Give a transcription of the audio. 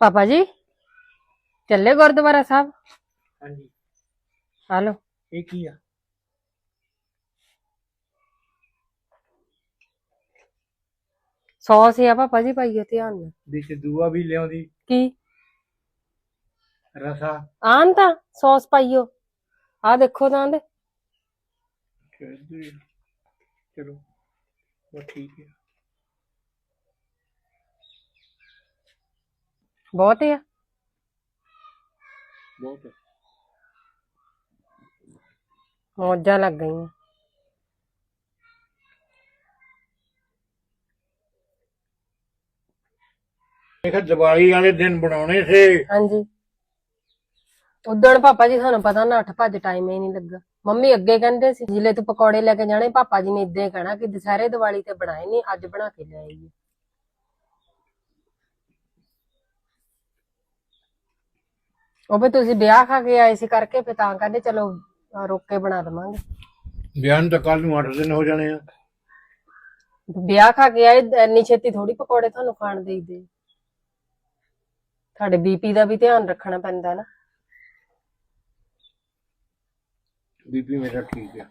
ਪਾਪਾ ਜੀ ਚੱਲੇ ਗੁਰਦੁਆਰਾ ਸਾਹਿਬ? ਹਾਂਜੀ। ਹਾਲੋ। ਇਹ ਕੀ ਆ? ਸੌ ਸੀ ਆ ਪਾਪਾ ਜੀ ਪਾਈਓ ਧਿਆਨ ਨਾਲ। ਵਿੱਚ ਦੂਆ ਵੀ ਲਿਆਉਂਦੀ। ਕੀ? ਰਸਾ। ਆਨ ਤਾਂ ਸੌਸ ਪਾਈਓ। ਆ ਦੇਖੋ ਤਾਂ ਦੇ ਚਲੋ ਉਹ ਠੀਕ ਹੈ ਬਹੁਤ ਆ ਬਹੁਤ ਹੈ। ਮੌਜਾਂ ਲੱਗ ਗਈਆਂ। ਮੈਂ ਕਿਹਾ ਦੀਵਾਲੀ ਵਾਲੇ ਦਿਨ ਬਣਾਉਣੇ ਸੀ। ਹਾਂਜੀ। ਉਦੋਂ ਪਾਪਾ ਜੀ ਤੁਹਾਨੂੰ ਪਤਾ ਨਾ ਉੱਠ ਭੱਜ ਟਾਈਮ ਹੀ ਨਹੀਂ ਲੱਗਾ। ਮੰਮੀ ਅੱਗੇ ਕਹਿੰਦੇ ਸੀ ਜਿਲੇ ਤੂੰ ਪਕੌੜੇ ਲੈ ਕੇ ਜਾਣੇ ਪਾਪਾ ਜੀ ਨੇ ਇਦਾਂ ਹੀ ਕਹਿਣਾ ਕਿ ਦੁਸਹਿਰੇ ਦੀਵਾਲੀ ਤੇ ਬਣਾਏ ਨਹੀਂ ਅੱਜ ਬਣਾ ਕੇ ਲੈ ਆਈਏ। ਉਹ ਵੀ ਤੁਸੀਂ ਵਿਆਹ ਖਾ ਕੇ ਆਏ ਸੀ ਕਰਕੇ ਫਿਰ ਤਾਂ ਕਹਿੰਦੇ ਚਲੋ ਅਹ ਰੁੱਕ ਕੇ ਬਣਾ ਦਵਾਂਗੇ। ਬਿਆਨ ਤਾਂ ਕੱਲ ਨੂੰ 8 ਦਿਨ ਹੋ ਜਾਣੇ ਆ। ਵਿਆਹ ਖਾ ਕੇ ਆਏ ਇੰਨੀ ਛੇਤੀ ਥੋੜੀ ਪਕੌੜੇ ਤੁਹਾਨੂੰ ਖਾਣ ਦੇਈਦੇ ਤੁਹਾਡੇ ਬੀਪੀ ਦਾ ਵੀ ਧਿਆਨ ਰੱਖਣਾ ਪੈਂਦਾ ਨਾ। ਬੀਬੀ ਮੇਰਾ ਠੀਕ ਹੈ